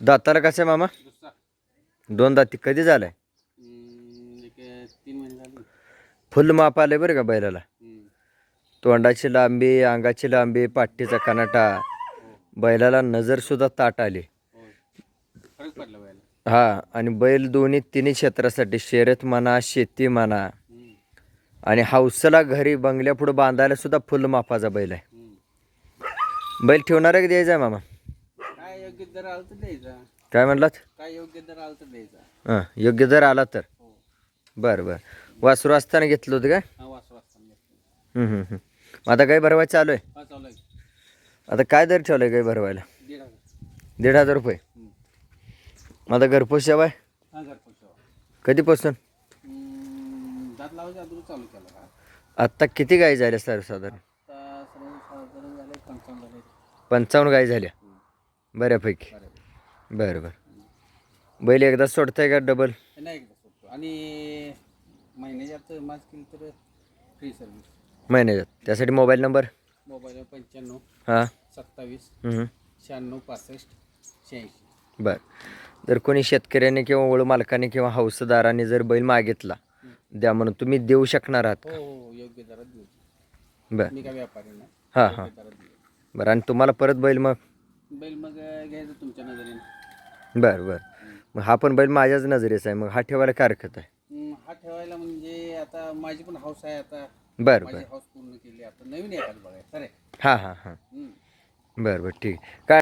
दाताला कसं आहे मामा? दोन दाती. कधी झालाय? फुल माप आलंय बरं का बैलाला. तोंडाची लांबी अंगाची लांबी पाठीचा कनाटा बैलाला नजरसुद्धा ताट आली. हा आणि बैल दोन्ही तिन्ही क्षेत्रासाठी शर्यत म्हणा शेती म्हणा. आणि हौसला घरी बंगल्यापुढं बांधायला सुद्धा फुल मापाचा बैल आहे. बैल ठेवणार आहे का द्यायचा आहे मामा? दर आला तर द्यायचा. काय म्हणलात? काय योग्य दर आला तर द्यायचा. हां योग्य जर आला तर? हो. बरं बरं. वासरू असताना घेतलं होतं काय? हा घेतला. मग आता काय भरवायचं चालू आहे? हा चालू आहे. आता काय दर ठेवलं आहे भरवायला? दीड हजार. दीड हजार रुपये. मग आता घरपोच सेवा आहे? हा सेवा. कधीपासून? हम्म, दात लावायच्या अगोदर चालू केला का? आत्ता किती गाई झाल्या सर्वसाधारण आता सर्व साधारण झाले पंचावन्न झाले पंचावन्न गाई झाल्या. बऱ्यापैकी. बरं बरं बरं. बैल एकदा सोडताय का डबल नाही एकदा सोडतो. आणि महिन्याच्यात मास केली तर फ्री सर्व्हिस महिन्याच्यात त्यासाठी मोबाईल नंबर मोबाईल पंच्याण्णव हां. सत्तावीस. शहाण्णव पासष्ट शहाऐंशी. बरं. जर कोणी शेतकऱ्याने किंवा ओळ मालकाने किंवा हौसदाराने जर बैल मागितला द्या म्हणून तुम्ही देऊ शकणार आहात हो हो योग्य दरात देऊ. बरं. मी काय व्यापारी नाही. हां हां. बरं. आणि तुम्हाला परत बैल मग? बैल मग घ्यायचं तुमच्या नजरेने? बरं बरं. मग हा पण बैल माझ्याच नजरेचा आहे. मग हा ठेवायला काय हरकत आहे? हम्म, हा ठेवायला म्हणजे आता माझी पण हाऊस आहे आता. बरं माझी बरं. हाऊस पूर्ण केली. आता नवीन एखादं बघायचं खरं आहे. हां हां हां. हम्म. बरं बरं. ठीक आहे. काय